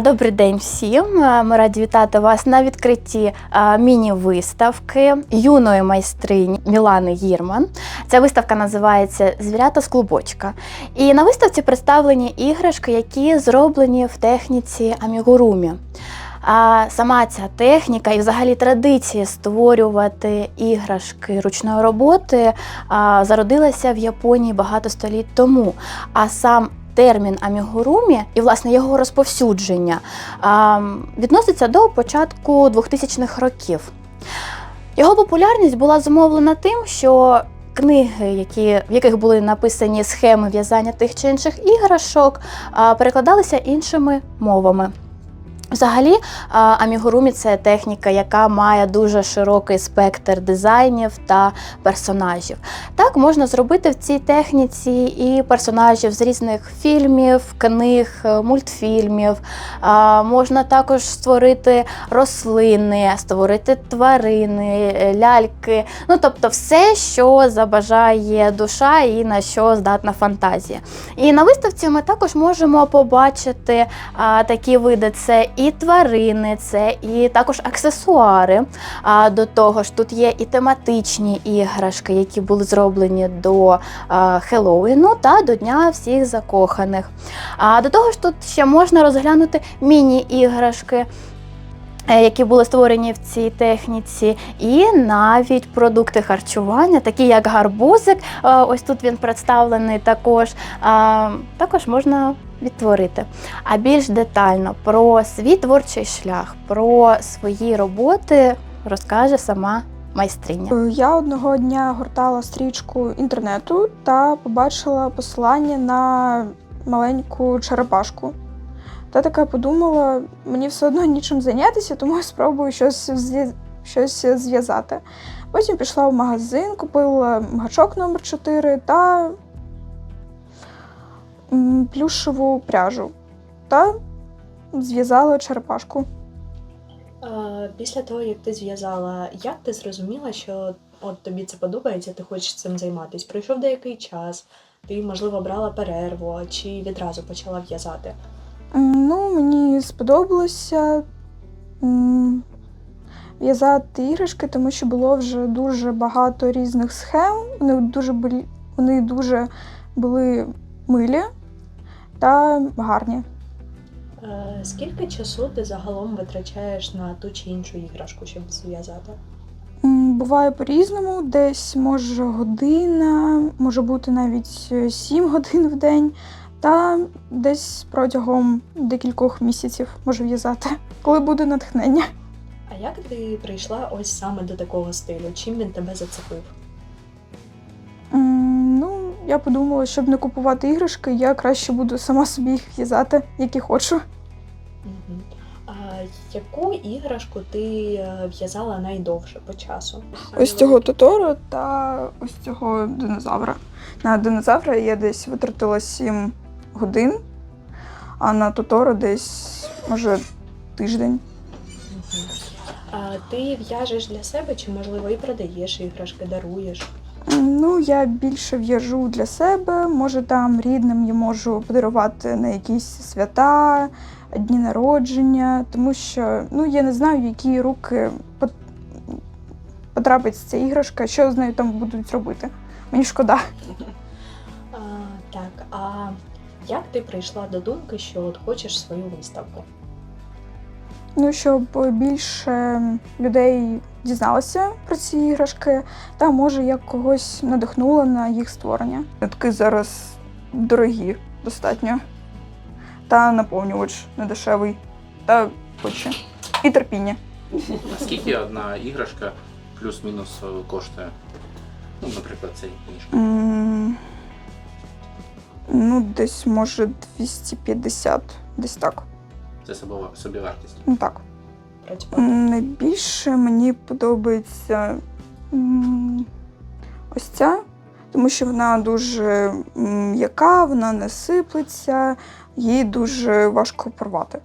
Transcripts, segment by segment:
Добрий день всім. Ми раді вітати вас на відкритті міні-виставки юної майстрині Мілани Гірман. Ця виставка називається Звірята з клубочка. І на виставці представлені іграшки, які зроблені в техніці амігурумі. А сама ця техніка і взагалі традиція створювати іграшки ручної роботи зародилася в Японії багато століть тому. А сам термін амігурумі і власне його розповсюдження відноситься до початку 2000-х років. Його популярність була зумовлена тим, що книги, які, в яких були написані схеми в'язання тих чи інших іграшок, перекладалися іншими мовами. Взагалі, амігурумі це техніка, яка має дуже широкий спектр дизайнів та персонажів. Так можна зробити в цій техніці і персонажів з різних фільмів, книг, е, мультфільмів. Можна також створити рослини, створити тварини, е, ляльки. Ну тобто, все, що забажає душа і на що здатна фантазія. І на виставці ми також можемо побачити такі види: це і тварини, це і також аксесуари. А до того ж, тут є і тематичні іграшки, які були зроблені до Хеллоуіну та до Дня всіх закоханих. А до того ж, тут ще можна розглянути міні-іграшки. Е, Які були створені в цій техніці, і навіть продукти харчування, такі як гарбузик. е, Ось тут він представлений також. Також можна відтворити. А більш детально про свій творчий шлях, про свої роботи розкаже сама майстриня. Я одного дня гортала стрічку інтернету та побачила посилання на маленьку черепашку. Та така подумала, мені все одно нічим зайнятися, тому я спробую щось, щось зв'язати. Потім пішла в магазин, купила гачок номер 4 та плюшеву пряжу та зв'язала черепашку. Після того, як ти зв'язала, як ти зрозуміла, що от тобі це подобається, ти хочеш цим займатися? Пройшов деякий час, ти, можливо, брала перерву чи відразу почала в'язати? Ну, мені сподобалося в'язати іграшки, тому що було вже дуже багато різних схем. Вони дуже були, вони дуже були милі та гарні. Е, Скільки часу ти загалом витрачаєш на ту чи іншу іграшку, щоб зв'язати? Буває по-різному, десь може година, може бути навіть е, 7 годин в день, та десь протягом декількох місяців можу в'язати, коли буде натхнення. А як ти прийшла ось саме до такого стилю? Чим він тебе зацепив? М, Ну, я подумала, щоб не купувати іграшки, я краще буду сама собі їх в'язати, які хочу. Мгм. А яку іграшку ти е, в'язала найдовше по часу? Ось цього Тоторо та ось цього динозавра. На динозавра я десь витратила 7 годин, а на Тоторо десь, може, тиждень. А ти в'яжеш для себе чи, можливо, і продаєш іграшки, даруєш? Ну, я більше в'яжу для себе, може там рідним я можу подарувати на якісь свята, дні народження, тому що ну, я не знаю, в які руки потрапить ця іграшка, що з нею там будуть робити. Мені шкода. А, так, а як ти прийшла до думки, що от хочеш свою виставку? Ну, щоб більше людей дізналося про ці іграшки, та може я когось надихнула на їх створення. Нитки зараз дорогі достатньо. Та наповнювач недешевий. Та хоче. І терпіння. Скільки одна іграшка плюс-мінус е, коштує? Ну, наприклад, цей книжка. Ну, десь може 250, десь так. Це собівартість. Ну так. Найбільше мені подобається ось ця, тому що вона дуже м'яка, вона не сиплеться, її дуже важко порвати.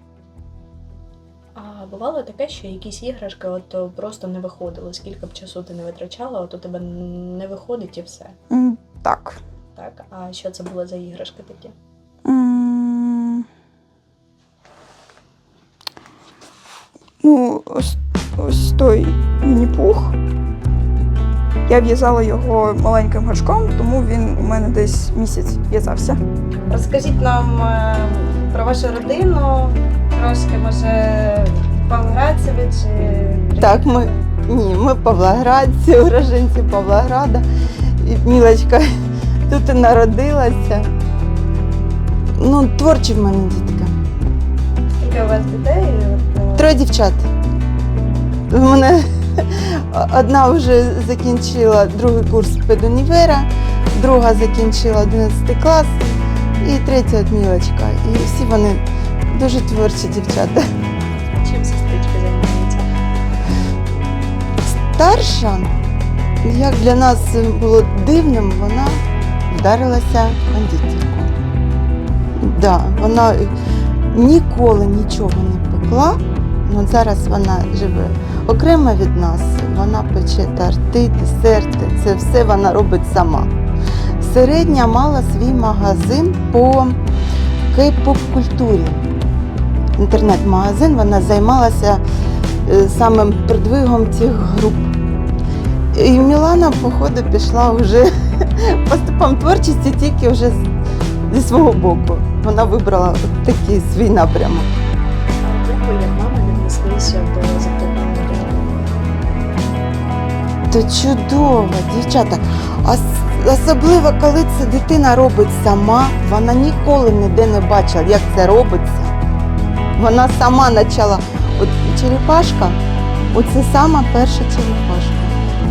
А бувало таке, що якісь іграшки от е, просто не виходили. Скільки б часу ти не витрачала, от у тебе не виходить і все. Так. Так, а що це були за іграшки такі? М, ось, ось той міні-пух. Я в'язала його маленьким гачком, тому він у мене десь місяць в'язався. Розкажіть нам е, про вашу родину, трошки, може, Павлоградцеві чи Так, ми ні, ми павлоградці, уроженці Павлограда. І Мілочка тут і народилася. Ну, творчі в мене дітка. скільки у вас дітей? Троє дівчат. У мене одна вже закінчила другий курс педунівера, друга закінчила 11 клас і третя от Мілочка. І всі вони дуже творчі дівчата. Чим сестричка займається? Старша, як для нас було дивним, вона вдарилася кондитерку. Да, вона ніколи нічого не пекла, але зараз вона живе окремо від нас. Вона пече торти, десерти, це все вона робить сама. Середня мала свій магазин по кей-поп культурі. Інтернет-магазин, вона займалася е, самим придвигом цих груп. І Мілана, походу, пішла вже по стопам творчості тільки вже зі свого боку. Вона вибрала такий свій напрямок. Ви, як мама, віднеслися до захоплення То чудово, дівчата. Особливо, коли це дитина робить сама, вона ніколи ніде не бачила, як це робиться. Вона сама почала. От черепашка, оце сама перша черепашка,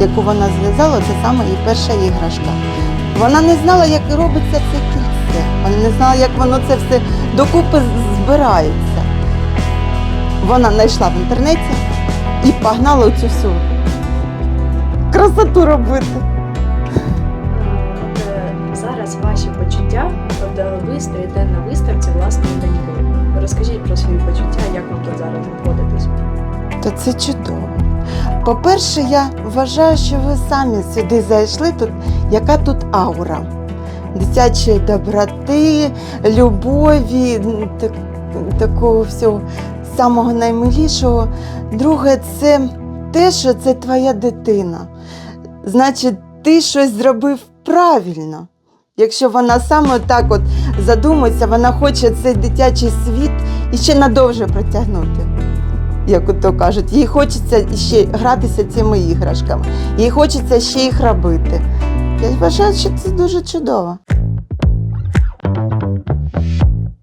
яку вона зв'язала, це сама її перша іграшка. Вона не знала, як робиться це кільце. Вона не знала, як воно це все докупи збирається. Вона знайшла в інтернеті і погнала оцю всю красоту робити. От е, зараз ваші почуття, е, ви стоїте на виставці власної доньки. Розкажіть про свої почуття, як вам тут зараз знаходитесь. То це чудово. По-перше, я вважаю, що ви самі сюди зайшли, тут, яка тут аура дитячої доброти, любові, так, такого всього самого наймилішого. Друге, це те, що це твоя дитина. Значить, ти щось зробив правильно. Якщо вона саме так от задумується, вона хоче цей дитячий світ іще надовше протягнути як то кажуть, їй хочеться ще гратися цими іграшками, їй хочеться ще їх робити. Я вважаю, що це дуже чудово.